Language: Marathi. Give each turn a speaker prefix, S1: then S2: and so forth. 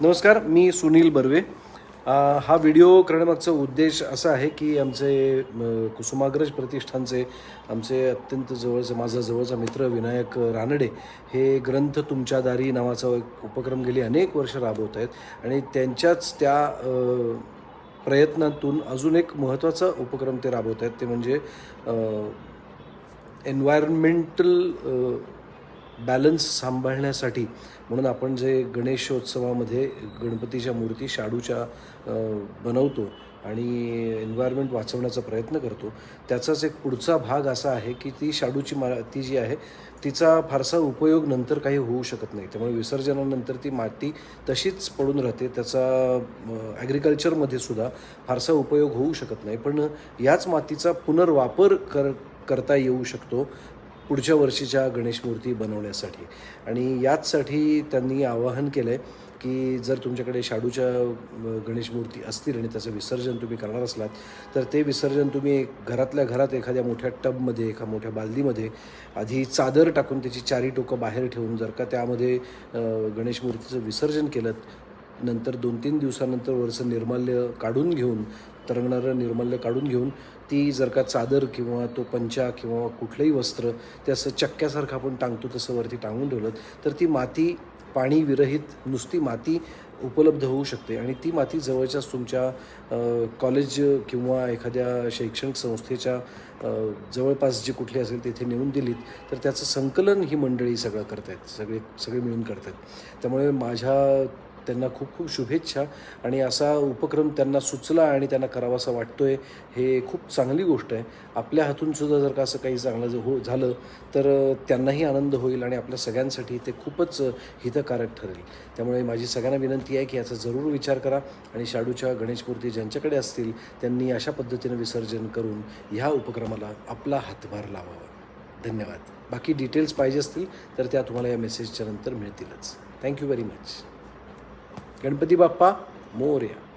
S1: नमस्कार मी सुनील बर्वे. हा व्हिडिओ करण्यामागचा उद्देश असा आहे की आमचे कुसुमाग्रज प्रतिष्ठानचे आमचे अत्यंत जवळचे माझा जवळचा मित्र विनायक रानडे हे ग्रंथ तुमच्या दारी नावाचा एक उपक्रम गेली अनेक वर्ष राबवत आहेत आणि त्यांच्याच त्या प्रयत्नातून अजून एक महत्त्वाचा उपक्रम ते राबवत आहेत. ते म्हणजे एन्व्हायरमेंटल बॅलन्स सांभाळण्यासाठी म्हणून आपण जे गणेशोत्सवामध्ये गणपतीच्या मूर्ती शाडूच्या बनवतो आणि एन्व्हायरमेंट वाचवण्याचा प्रयत्न करतो त्याचाच एक पुढचा भाग असा आहे की ती शाडूची मा ती जी आहे तिचा फारसा उपयोग नंतर काही होऊ शकत नाही. त्यामुळे विसर्जनानंतर ती माती तशीच पडून राहते त्याचा ॲग्रिकल्चरमध्ये सुद्धा फारसा उपयोग होऊ शकत नाही. पण याच मातीचा पुनर्वापर कर करता येऊ शकतो. पुढच्या वर्षीच्या गणेश मूर्ती बनवण्यासाठी. आणि याचसाठी त्यांनी आवाहन केलं आहे की जर तुमच्याकडे शाडूच्या गणेश मूर्ती असतील आणि त्याचं विसर्जन तुम्ही करणार असलात तर ते विसर्जन तुम्ही घरातल्या घरात एखाद्या मोठ्या टबमध्ये एका मोठ्या बालदीमध्ये आधी चादर टाकून त्याची चारी टोकं बाहेर ठेवून जर का त्यामध्ये गणेश मूर्तीचं विसर्जन केलं नंतर दोन तीन दिवसानंतर वरचं निर्माल्य काढून घेऊन तरंगणारं निर्मल्य काढून घेऊन ती जर का चादर किंवा तो पंचा किंवा कुठलंही वस्त्र ते असं चक्क्यासारखं आपण टांगतो तसं वरती टांगून ठेवलं तर ती माती पाणी विरहित नुसती माती उपलब्ध होऊ शकते. आणि ती माती जवळच्याच तुमच्या कॉलेज किंवा एखाद्या शैक्षणिक संस्थेच्या जवळपास जी कुठली असेल तिथे नेऊन दिलीत तर त्याचं संकलन ही मंडळी सगळं करतायत सगळे सगळे मिळून करतायत. त्यामुळे माझ्या त्यांना खूप खूप शुभेच्छा. आणि असा उपक्रम त्यांना सुचला आणि त्यांना करावासा वाटतोय हे खूप चांगली गोष्ट आहे. आपल्या हातूनसुद्धा जर का असं काही चांगलं जर हो झालं तर त्यांनाही आनंद होईल आणि आपल्या सगळ्यांसाठी ते खूपच हितकारक ठरेल. त्यामुळे माझी सगळ्यांना विनंती आहे की याचा जरूर विचार करा आणि शाडूच्या गणेश मूर्ती ज्यांच्याकडे असतील त्यांनी अशा पद्धतीनं विसर्जन करून ह्या उपक्रमाला आपला हातभार लावावा. धन्यवाद. बाकी डिटेल्स पाहिजे असतील तर त्या तुम्हाला या मेसेजच्या नंतर मिळतीलच. Thank you very much Ganpati Bappa Morya.